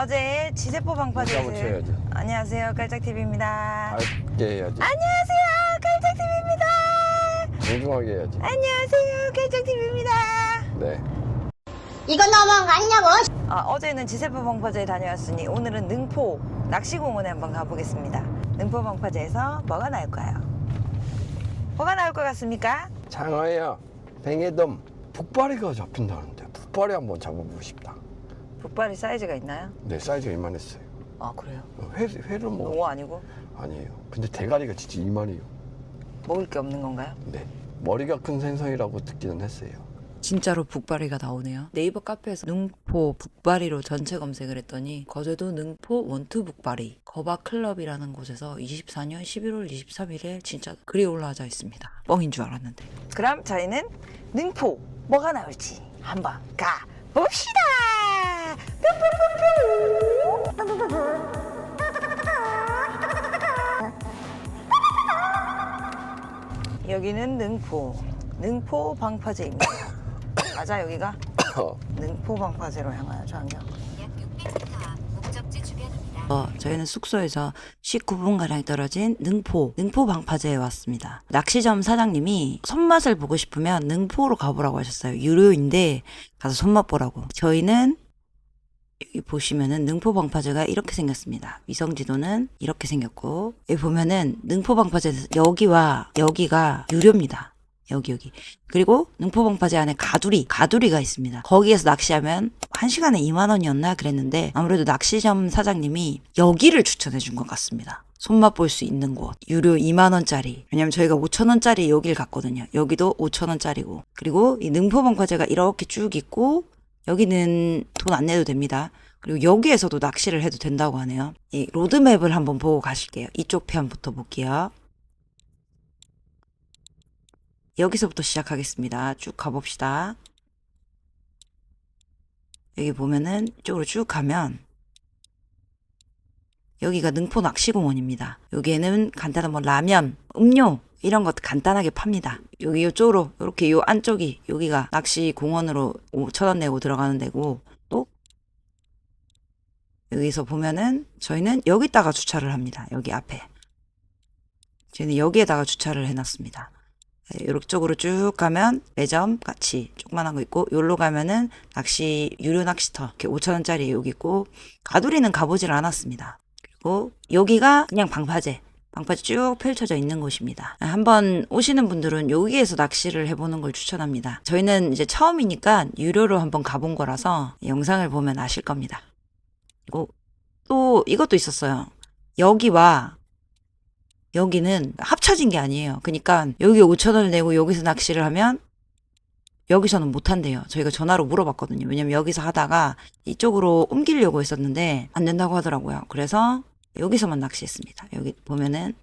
어제 지세포 문자 붙여야지. 안녕하세요 깔짝TV입니다 밝게 해야지. 안녕하세요 깔짝TV입니다 정중하게 해야지. 안녕하세요 깔짝TV입니다 네. 이건 너무한 거 아니냐고. 아, 어제는 지세포 방파제에 다녀왔으니 오늘은 능포 낚시공원에 한번 가보겠습니다 능포 방파제에서 뭐가 나올까요? 뭐가 나올 것 같습니까? 장어야, 뱅에돔, 북바리가 잡힌다는데 북바리 한번 잡아보고 싶다. 북발이 사이즈가 있나요? 네, 사이즈가 이만했어요. 아 그래요? 회, 회는 뭐 농어 아니고 아니에요. 근데 대가리가 진짜 이만해요. 먹을 게 없는 건가요? 네. 머리가 큰 생선이라고 듣기는 했어요. 진짜로 북바리가 나오네요. 네이버 카페에서 능포 북바리로 전체 검색을 했더니 거제도 능포 원투 북바리 거바 클럽이라는 곳에서 24년 11월 23일에 진짜 글이 올라와 있습니다. 뻥인 줄 알았는데. 그럼 저희는 능포 뭐가 나올지 한번 가 봅시다. 여기는 능포 능포 방파제입니다. 맞아 여기가 능포 방파제로 향하여 안경. 약 600m 앞 목적지 주변입니다. 어, 저희는 숙소에서 19분가량 떨어진 능포, 능포 방파제에 왔습니다. 낚시점 사장님이 손맛을 보고 싶으면 능포로 가보라고 하셨어요. 유료인데 가서 손맛 보라고. 저희는 여기 보시면은 능포 방파제가 이렇게 생겼습니다. 위성 지도는 이렇게 생겼고 여기 보면은 능포 방파제 여기와 여기가 유료입니다. 여기 여기 그리고 능포 방파제 안에 가두리 가두리가 있습니다. 거기에서 낚시하면 한 시간에 2만 원이었나 그랬는데 아무래도 낚시점 사장님이 여기를 추천해 준 것 같습니다. 손맛 볼 수 있는 곳 유료 2만 원짜리 왜냐면 저희가 5천 원짜리 여길 갔거든요. 여기도 5천 원짜리고 그리고 이 능포 방파제가 이렇게 쭉 있고 여기는 돈 안 내도 됩니다. 그리고 여기에서도 낚시를 해도 된다고 하네요. 이 로드맵을 한번 보고 가실게요. 이쪽 편부터 볼게요. 여기서부터 시작하겠습니다. 쭉 가봅시다. 여기 보면은 이쪽으로 쭉 가면 여기가 능포 낚시공원입니다. 여기에는 간단한 뭐 라면, 음료 이런 것 간단하게 팝니다. 여기 이쪽으로 이렇게 요 안쪽이 여기가 낚시 공원으로 5천 원 내고 들어가는 데고 또 여기서 보면은 저희는 여기다가 주차를 합니다. 여기 앞에 저희는 여기에다가 주차를 해놨습니다. 이쪽으로 쭉 가면 매점 같이 조그만한 거 있고 여기로 가면은 낚시 유료 낚시터 이렇게 5천 원짜리 여기 있고 가두리는 가보질 않았습니다. 그리고 여기가 그냥 방파제 방파제 쭉 펼쳐져 있는 곳입니다. 한번 오시는 분들은 여기에서 낚시를 해보는 걸 추천합니다. 저희는 이제 처음이니까 유료로 한번 가본 거라서 영상을 보면 아실 겁니다. 그리고 또 이것도 있었어요. 여기와 여기는 합쳐진 게 아니에요. 그러니까 여기 5천 원을 내고 여기서 낚시를 하면 여기서는 못 한대요. 저희가 전화로 물어봤거든요. 왜냐면 여기서 하다가 이쪽으로 옮기려고 했었는데 안 된다고 하더라고요. 그래서 여기서만 낚시했습니다. 여기 보면은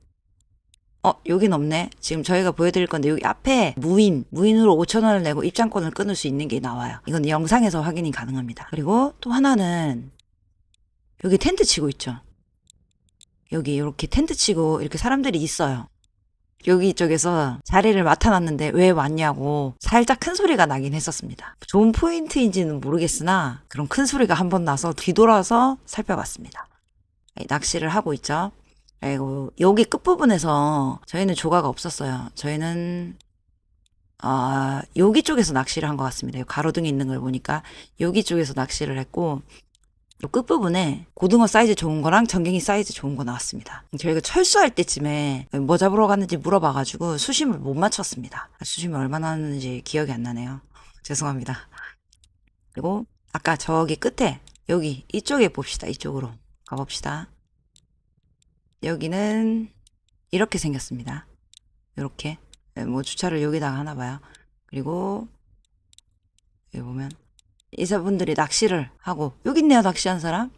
어 여긴 없네. 지금 저희가 보여드릴 건데 여기 앞에 무인 무인으로 5천 원을 내고 입장권을 끊을 수 있는 게 나와요. 이건 영상에서 확인이 가능합니다. 그리고 또 하나는 여기 텐트 치고 있죠. 여기 이렇게 텐트 치고 이렇게 사람들이 있어요. 여기 쪽에서 자리를 맡아놨는데 왜 왔냐고 살짝 큰 소리가 나긴 했었습니다. 좋은 포인트인지는 모르겠으나 그런 큰 소리가 한 번 나서 뒤돌아서 살펴봤습니다. 네, 낚시를 하고 있죠. 그리고 여기 끝부분에서 저희는 조가가 없었어요. 저희는 아 여기 쪽에서 낚시를 한 것 같습니다. 요 가로등이 있는 걸 보니까 여기 쪽에서 낚시를 했고 요 끝부분에 고등어 사이즈 좋은 거랑 전갱이 사이즈 좋은 거 나왔습니다. 저희가 철수할 때쯤에 뭐 잡으러 갔는지 물어봐가지고 수심을 못 맞췄습니다. 수심이 얼마나 하는지 기억이 안 나네요. 죄송합니다. 그리고 아까 저기 끝에 여기 이쪽에 봅시다. 이쪽으로 가봅시다. 여기는 이렇게 생겼습니다. 이렇게 뭐 주차를 여기다가 하나 봐요. 그리고 여기 보면 이사분들이 낚시를 하고 여기 있네요 낚시한 사람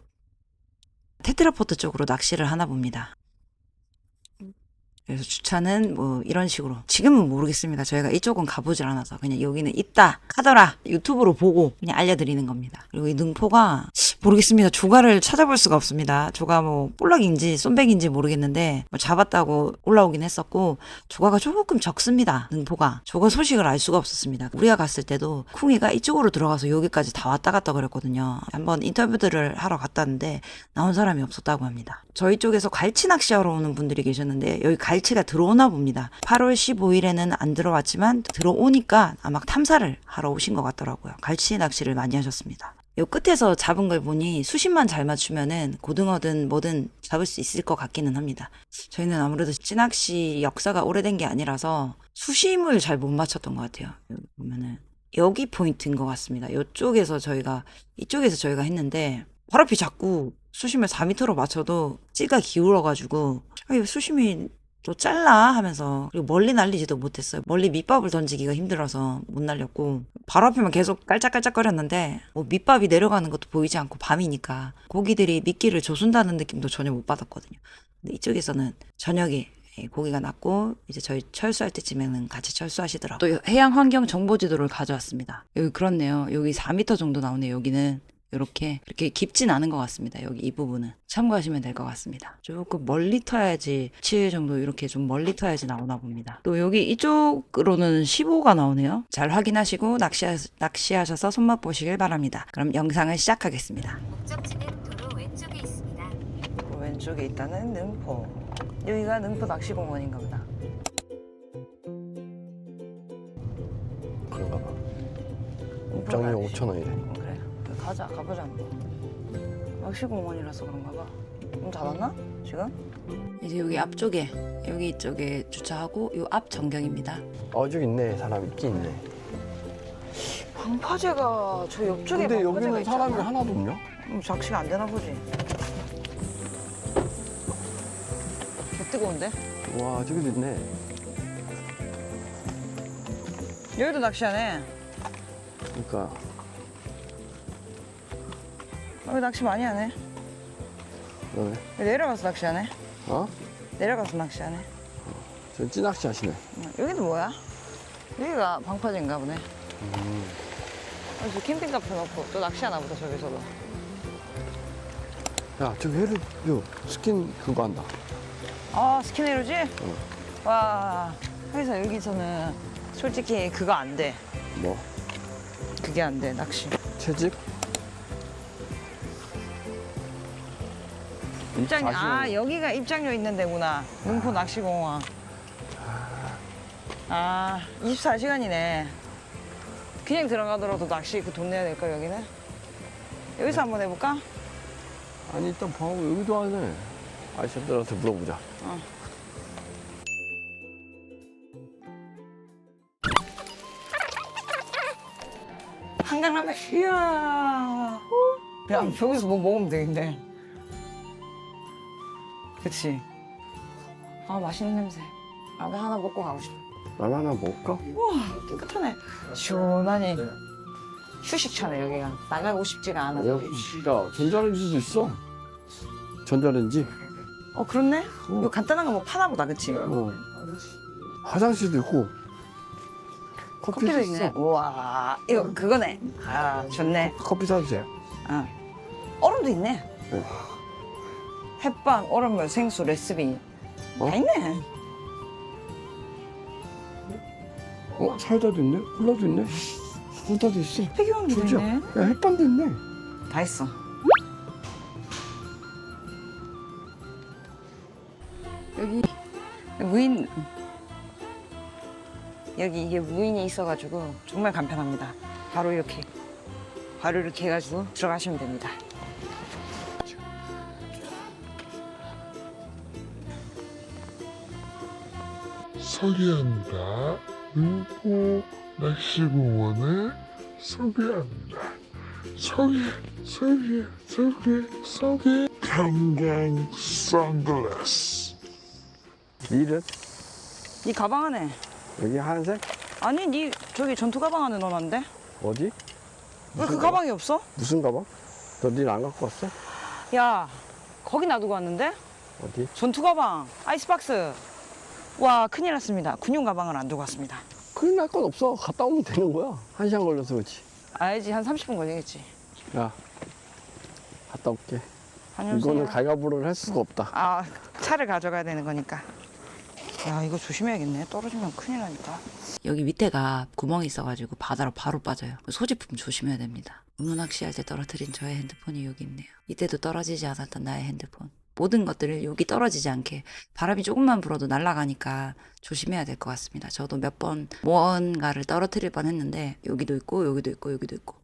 테트라포트 쪽으로 낚시를 하나 봅니다 그래서 주차는 뭐 이런 식으로 지금은 모르겠습니다. 저희가 이쪽은 가보질 않아서 그냥 여기는 있다 카더라 유튜브로 보고 그냥 알려드리는 겁니다. 그리고 이 능포가 모르겠습니다. 조가를 찾아볼 수가 없습니다. 조가 뭐 볼락인지 쏨백인지 모르겠는데 뭐 잡았다고 올라오긴 했었고 조가가 조금 적습니다. 능포가 조가 소식을 알 수가 없었습니다. 우리가 갔을 때도 쿵이가 이쪽으로 들어가서 여기까지 다 왔다 갔다 그랬거든요. 한번 인터뷰들을 하러 갔다는데 나온 사람이 없었다고 합니다. 저희 쪽에서 갈치 낚시하러 오는 분들이 계셨는데 여기 갈 치가 들어오나 봅니다. 8월 15일에는 안 들어왔지만 들어오니까 아마 탐사를 하러 오신 것 같더라고요. 갈치 낚시를 많이 하셨습니다. 요 끝에서 잡은 걸 보니 수심만 잘 맞추면은 고등어든 뭐든 잡을 수 있을 것 같기는 합니다. 저희는 아무래도 찌낚시 역사가 오래된 게 아니라서 수심을 잘 못 맞췄던 것 같아요. 여기 보면은 여기 포인트인 것 같습니다. 이쪽에서 저희가 이쪽에서 저희가 했는데 바로 앞이 자꾸 수심을 4m로 맞춰도 찌가 기울어가지고 수심이 또 잘라 하면서 그리고 멀리 날리지도 못했어요. 멀리 밑밥을 던지기가 힘들어서 못 날렸고 바로 앞에만 계속 깔짝깔짝거렸는데 뭐 밑밥이 내려가는 것도 보이지 않고 밤이니까 고기들이 미끼를 조순다는 느낌도 전혀 못 받았거든요. 근데 이쪽에서는 저녁에 예, 고기가 났고 이제 저희 철수할 때쯤에는 같이 철수하시더라고요. 또 해양 환경 정보 지도를 가져왔습니다. 여기 그렇네요. 여기 4m 정도 나오네요. 여기는 이렇게 그렇게 깊진 않은 것 같습니다. 여기 이 부분은 참고하시면 될 것 같습니다. 조금 멀리 터야지 7 정도 이렇게 좀 멀리 터야지 나오나 봅니다. 또 여기 이쪽으로는 15가 나오네요. 잘 확인하시고 낚시하, 낚시하셔서 손맛 보시길 바랍니다. 그럼 영상을 시작하겠습니다. 목적지는 도로 왼쪽에 있습니다. 왼쪽에 있다는 능포. 여기가 능포 낚시공원인가 보다. 그런가 봐. 입장료 5천 원이래. 가자. 가보자. 한번. 낚시공원이라서 그런가 봐. 문 닫았나? 지금? 이제 여기 앞쪽에 여기 이쪽에 주차하고 요 앞 전경입니다. 어 저기 있네. 사람 있긴 있네. 방파제가 저 옆쪽에 근데 방파제가 여기는 있잖아. 사람이 하나도 없냐? 음, 작시가 안 되나 보지. 개 뜨거운데? 와 저기도 있네. 여기도 낚시하네. 그러니까 여기 낚시 많이 하네. 그러네. 여기 내려가서 낚시하네. 어? 내려가서 낚시하네. 저 찌낚시 하시네. 어, 여기도 뭐야? 여기가 방파제인가 보네. 여기서 캠핑 카페 놓고 또 낚시하나 보다 저기서도. 야 저기 해를 요 스킨 그거 한다. 아 스키네로지? 와 여기서 여기서는 솔직히 그거 안 돼. 뭐 그게 안 돼 낚시. 채집? 입장 아 24시간. 여기가 입장료 있는 데구나. 능포 낚시공원. 아 24시간이네. 그냥 들어가더라도 낚시 그 돈 내야 될까 여기는? 여기서 한번 해볼까? 아니 일단 방하고 여기도 하네. 아저씨들한테 물어보자. 한강라면 이야. 야 여기서 뭐 먹으면 되겠네. 그치? 아 맛있는 냄새. 라면 하나 먹고 가고 싶어. 라면 하나 먹을까? 깨끗하네. 시원하니. 휴식차네 여기가. 나가고 싶지가 않아. 야, 야 전자레인지도 있어. 전자레인지. 어 그렇네. 어. 이거 간단한 거 뭐 파나 보다 그치? 어. 화장실도 있고. 커피도, 커피도 있어. 있네. 우와 이거 그거네. 아 좋네. 커피 사주세요. 아 얼음도 있네. 네. 햇반, 얼음물, 생수, 레시피 어? 다 있네. 어 사이다도 있네. 콜라도 있네. 콜라도 있어. 폐기왕도. 있네. 야 햇반도 있네. 다 있어. 여기 무인 여기 이게 무인이 있어가지고 정말 간편합니다. 바로 이렇게 바로 이렇게 해가지고 들어가시면 됩니다. 소개합니다. 능포 낚시공원을 소개합니다. 소개, 소개, 소개, 소개. 강강 선글라스. 밀은 네 가방 안에 여기 하얀색 아니 네 저기 전투 가방 안에 넣어놨는데 어디? 왜 그 가방이 없어? 무슨 가방? 너닐안 갖고 왔어? 야 거기 놔두고 왔는데 어디? 전투 가방 아이스박스 와 큰일 났습니다. 군용 가방을 안 두고 왔습니다. 큰일 날 건 없어. 갔다 오면 되는 거야. 한 시간 걸려서 그렇지. 알지 한 30분 걸리겠지. 야, 갔다 올게. 다녀오세요. 이거는 갈가부를 할 수가 없다. 아 차를 가져가야 되는 거니까. 야 이거 조심해야겠네. 떨어지면 큰일 나니까. 여기 밑에가 구멍이 있어가지고 바다로 바로 빠져요. 소지품 조심해야 됩니다. 문어 낚시할 때 떨어뜨린 저의 핸드폰이 여기 있네요. 이때도 떨어지지 않았던 나의 핸드폰. 모든 것들을 여기 떨어지지 않게 바람이 조금만 불어도 날아가니까 조심해야 될 것 같습니다. 저도 몇 번 무언가를 떨어뜨릴 뻔 했는데 여기도 있고 여기도 있고 여기도 있고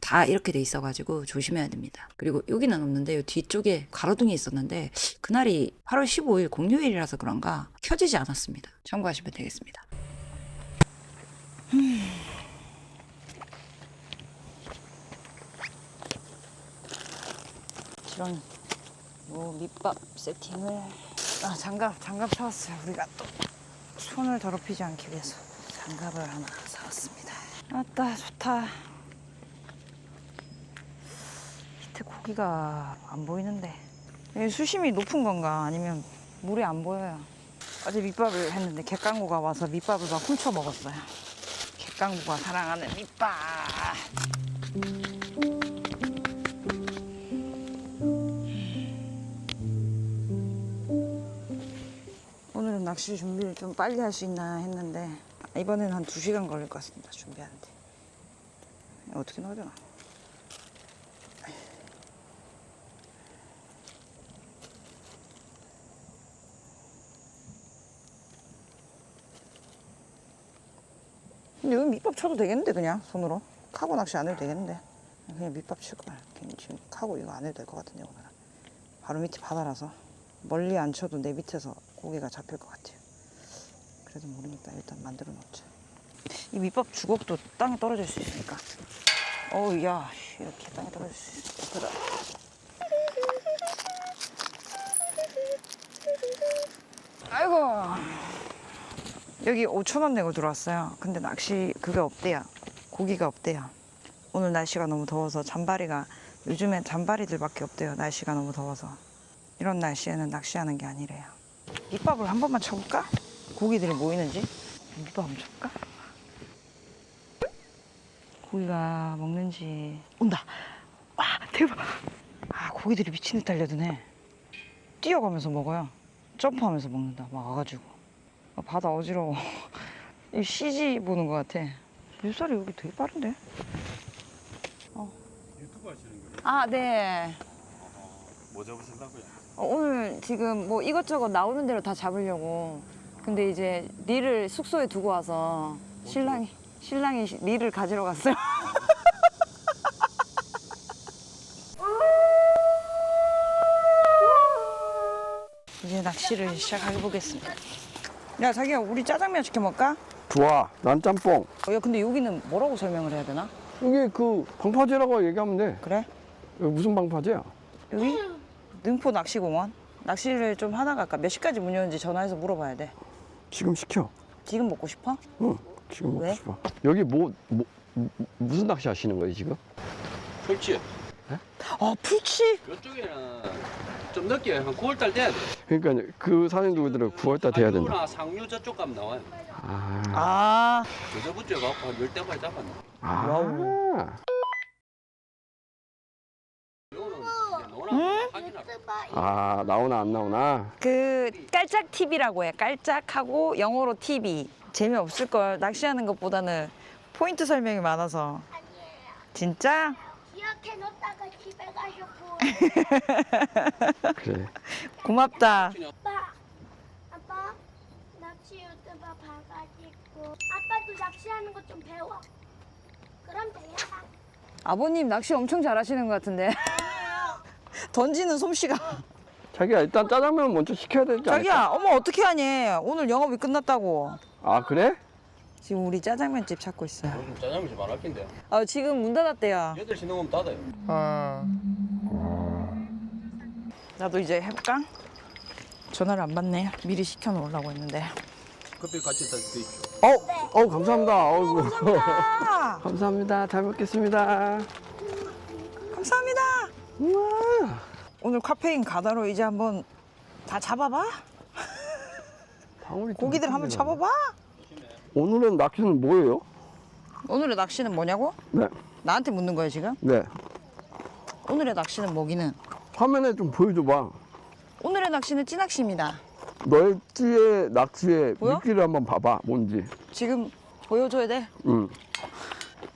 다 이렇게 돼 있어가지고 조심해야 됩니다. 그리고 여기는 없는데 요 뒤쪽에 가로등이 있었는데 그날이 8월 15일 공휴일이라서 그런가 켜지지 않았습니다. 참고하시면 되겠습니다. 음. 이 런뭐 밑밥 세팅을 아 장갑 장갑 사왔어요. 우리가 또 손을 더럽히지 않기 위해서 장갑을 하나 사왔습니다. 아따 좋다. 밑에 고기가 안 보이는데 수심이 높은 건가 아니면 물이 안 보여요. 어제 밑밥을 했는데 갯강구가 와서 밑밥을 막 훔쳐 먹었어요. 갯강구가 사랑하는 밑밥. 낚시 준비를 좀 빨리 할 수 있나 했는데 이번엔 한 2시간 걸릴 것 같습니다. 준비하는데. 어떻게 넣어야? 근데 여기 밑밥 쳐도 되겠는데 그냥 손으로 카고 낚시 안 해도 되겠는데 그냥 밑밥 칠 거야 괜히 지금 카고 이거 안 해도 될 것 같은데 오늘은 바로 밑에 바다라서 멀리 안 쳐도 내 밑에서 고기가 잡힐 것 같아요 그래도 모르니까 일단 만들어 놓자 이 밑밥 주걱도 땅에 떨어질 수 있으니까 어우 야 씨, 이렇게 땅에 떨어질 수 있어 그래. 아이고 여기 5천 원 내고 들어왔어요. 근데 낚시 그게 없대요. 고기가 없대요. 오늘 날씨가 너무 더워서 잔바리가 요즘엔 잔바리들밖에 없대요. 날씨가 너무 더워서 이런 날씨에는 낚시하는 게 아니래요. 밑밥을 한 번만 쳐볼까? 고기들이 모이는지 밑밥 한번 쳐볼까? 고기가 먹는지 온다. 와 대박. 아 고기들이 미친 듯 달려드네. 뛰어가면서 먹어요. 점프하면서 먹는다. 막 와가지고. 아, 바다 어지러워. 이 CG 보는 것 같아. 물살이 여기 되게 빠른데? 유튜브 하시는 거예요? 아, 네. 뭐 잡으신다고요? 어, 오늘 지금 뭐 이것저것 나오는 대로 다 잡으려고. 근데 이제 릴을 숙소에 두고 와서 신랑이, 신랑이 시- 릴을 가지러 갔어요. 이제 낚시를 시작해 보겠습니다. 야, 자기야, 우리 짜장면 시켜 먹을까? 좋아. 난 짬뽕. 어, 야, 근데 여기는 뭐라고 설명을 해야 되나? 여기 그 방파제라고 얘기하면 돼. 그래? 여기 무슨 방파제야? 여기? 능포 낚시공원? 낚시를 좀 하다 갈까? 몇 시까지 문 여는지 전화해서 물어봐야 돼. 지금 시켜. 지금 먹고 싶어? 응. 지금 먹고 왜? 싶어. 여기 뭐, 뭐 무- 무슨 낚시 하시는 거예요 지금? 풀치 아, 풀치? 이쪽에는 좀 늦게 한 9월달 돼야 돼. 그러니까 그 사장님들은 9월달 돼야 된다. 나 상류 저쪽 가면 나와요. 아. 아, 그저부터 갖고 한 열대 마리 잡았네. 아. 이거는 이제 노나 확인할 아 나오나 안 나오나? 그 깔짝 TV라고 해. 깔짝하고 영어로 TV. 재미없을 걸. 낚시하는 것보다는 포인트 설명이 많아서. 진짜? 이렇게 놓다가 집에 가셨고 그래. 고맙다. 아빠 아빠 낚시 유튜버 봐가지고 아빠도 낚시하는 거 좀 배워 그럼 돼요 아버님 낚시 엄청 잘하시는 것 같은데. 던지는 솜씨가. 자기야 일단 짜장면 먼저 시켜야 되지 않을까? 자기야, 어머 어떻게 하니? 오늘 영업이 끝났다고. 아 그래? 지금 우리 짜장면집 찾고 있어요. 요즘 짜장면이 말할 낀데. 아, 지금 문 닫았대요. 8시 넘으면 닫아요. 나도 이제 해볼까? 전화를 안 받네. 미리 시켜 놓으려고 했는데. 커피 같이 드십시오. 어, 어 감사합니다. 어이구. 아, 감사합니다. 잘 먹겠습니다. 우와. 오늘 카페인 가다로 이제 한번 다 잡아봐. 다 방울이 좀 고기들 한번. 잡아봐. 오늘은 낚시는 뭐예요? 오늘의 낚시는 뭐냐고? 네. 나한테 묻는 거예요 지금? 네. 오늘의 낚시는 뭐기는? 화면에 좀 보여줘봐. 오늘의 낚시는 찌낚시입니다. 너의 찌의 낚시의 보여? 미끼를 한번 봐봐. 뭔지. 지금 보여줘야 돼. 응.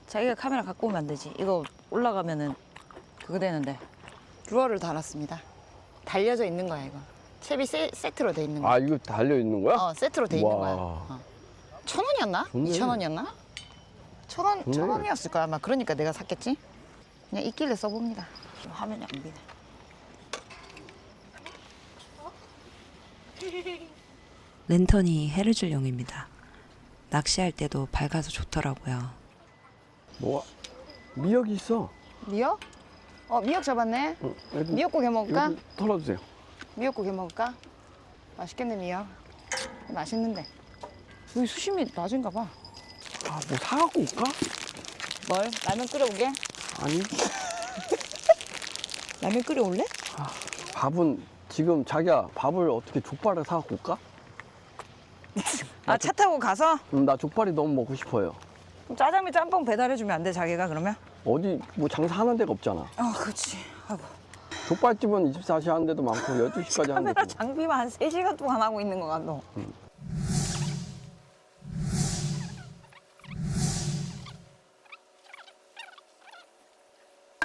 자기가 카메라 갖고 오면 안 되지. 이거 올라가면은 그거 되는데. 루어를 달았습니다. 달려져 있는 거야 이거. 채비 세, 세트로 돼 있는 거야. 아 이거 달려 있는 거야? 어 세트로 돼 있는 와. 거야. 어. 천 원이었나? 좋네. 이천 원이었나? 천 원. 천 원이었을 거야 아마. 그러니까 내가 샀겠지. 그냥 있길래 써봅니다. 좀 화면이 안 비네. 랜턴이 해를 줄 용입니다. 낚시할 때도 밝아서 좋더라고요. 뭐가? 미역이 있어. 미역? 어 미역 잡았네. 응. 여기, 미역국 해 먹을까? 털어주세요. 미역국 해 먹을까? 맛있겠네 미역. 맛있는데. 여기 수심이 낮은가 봐. 아, 뭐 사갖고 올까? 뭘? 라면 끓여오게? 아니, 라면 끓여올래? 밥은 지금 자기야 밥을 어떻게 족발을 사갖고 올까? 아 차 타고 가서 음, 나 족발이 너무 먹고 싶어요. 그럼 짜장면 짬뽕 배달해주면 안 돼 자기가 그러면? 어디 뭐 장사하는 데가 없잖아. 아 그렇지. 아이고. 족발집은 24시 하는 데도 많고 12시까지 하는 카메라 장비만 한 3시간 동안 하고 있는 거 같노.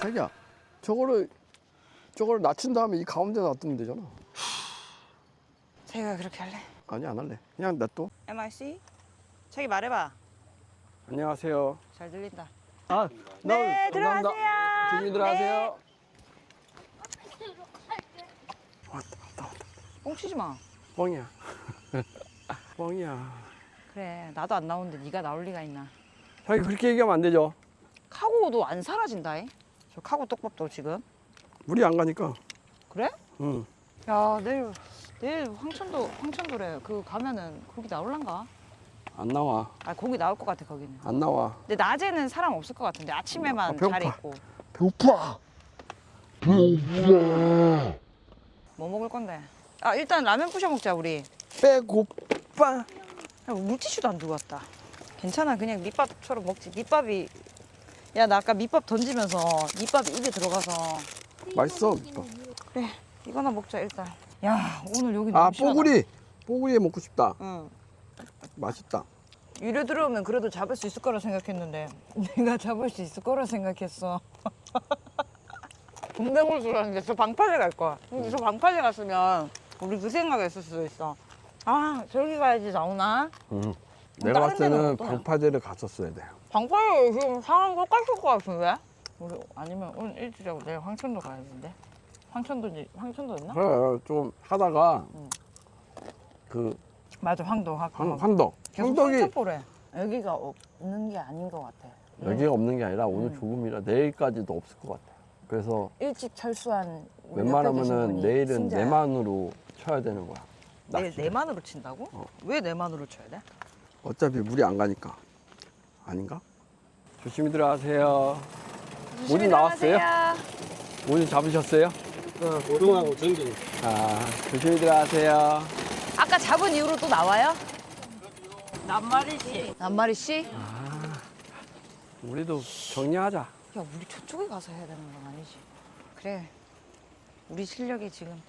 자기야, 저거를 저거를 낮춘 다음에 이 가운데 놔두면 되잖아. 자기가 그렇게 할래? 아니 안 할래. 그냥 놔둬. MIC? 자기 말해봐. 안녕하세요. 잘 들린다. 아, 네, 감사합니다. 들어가세요. 조심히 들어가세요. 뻥치지 마. 뻥이야. 뻥이야. 그래 나도 안 나오는데 네가 나올 리가 있나. 자기 그렇게 얘기하면 안 되죠. 카고도 안 사라진다잉. 저 카고 떡밥도 지금. 물이 안 가니까. 그래? 응. 야 내일 내일 황천도 황천도래. 그 가면은 거기 나올란가? 안 나와. 아 거기 나올 것 같아 거기는. 안 나와. 근데 낮에는 사람 없을 것 같은데 아침에만 아, 배고파. 잘 있고. 배고파. 뭐 먹을 건데? 아 일단 라면 부셔 먹자 우리. 배고파. 야, 물티슈도 안 들고 왔다. 괜찮아 그냥 밑밥처럼 먹지. 밑밥이 야 나 아까 밑밥 던지면서 밑밥이 입에 들어가서 맛있어. 그래 이거나 먹자 일단. 야 오늘 여기 아 너무 시원하다. 뽀구리. 뽀구리 먹고 싶다. 응. 맛있다. 유료 들어오면 그래도 잡을 수 있을 거라 생각했는데 내가 잡을 수 있을 거라 생각했어. 동대문수라는 게 저 방파제 갈 거야. 근데 저 방파제 갔으면 우리 그 생각했을 수도 있어. 아 저기 가야지 나오나? 응. 내가 다른 봤을 데는 때는 어떠냐? 방파제를 갔었어야 돼. 방파제 지금 상황 똑같을 것 같은데? 우리 아니면 오늘 자고 내일 황천도 가야 되는데? 황천도지 황천도였나? 그래 좀 하다가 응. 그 맞아 황도 황, 황도. 황덕. 계속 황덕이 황천보래. 여기가 없는 게 아닌 것 같아. 여기가 없는 게 아니라 오늘 음. 조금이라 내일까지도 없을 것 같아. 그래서 일찍 철수한 웬만하면은 내일은 신자야. 내만으로 쳐야 되는 거야. 내일 낚시를. 내만으로 친다고? 어. 왜 내만으로 쳐야 돼? 어차피 물이 안 가니까. 아닌가? 조심히 들어가세요. 오늘 나왔어요? 오늘 잡으셨어요? 고등하고 전갱. 아, 조심히 들어가세요. 잡은 이후로 또 나와요? 낱마리 씨. 낱마리 씨? 우리도 정리하자. 야, 우리 저쪽에 가서 해야 되는 건 아니지. 그래. 우리 실력이 지금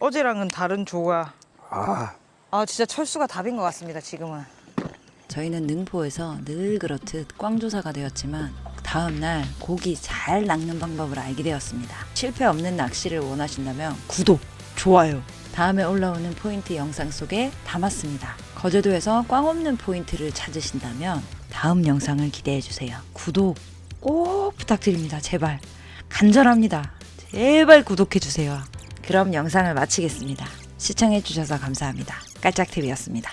어제랑은 다른 조가. 아, 아, 진짜 철수가 답인 것 같습니다. 지금은. 저희는 능포에서 늘 그렇듯 꽝조사가 되었지만 다음 날 고기 잘 낚는 방법을 알게 되었습니다. 실패 없는 낚시를 원하신다면 구독, 좋아요. 다음에 올라오는 포인트 영상 속에 담았습니다. 거제도에서 꽝 없는 포인트를 찾으신다면 다음 영상을 기대해 주세요. 구독 꼭 부탁드립니다. 제발. 간절합니다. 제발 구독해 주세요. 그럼 영상을 마치겠습니다. 시청해 주셔서 감사합니다. 깔짝TV였습니다.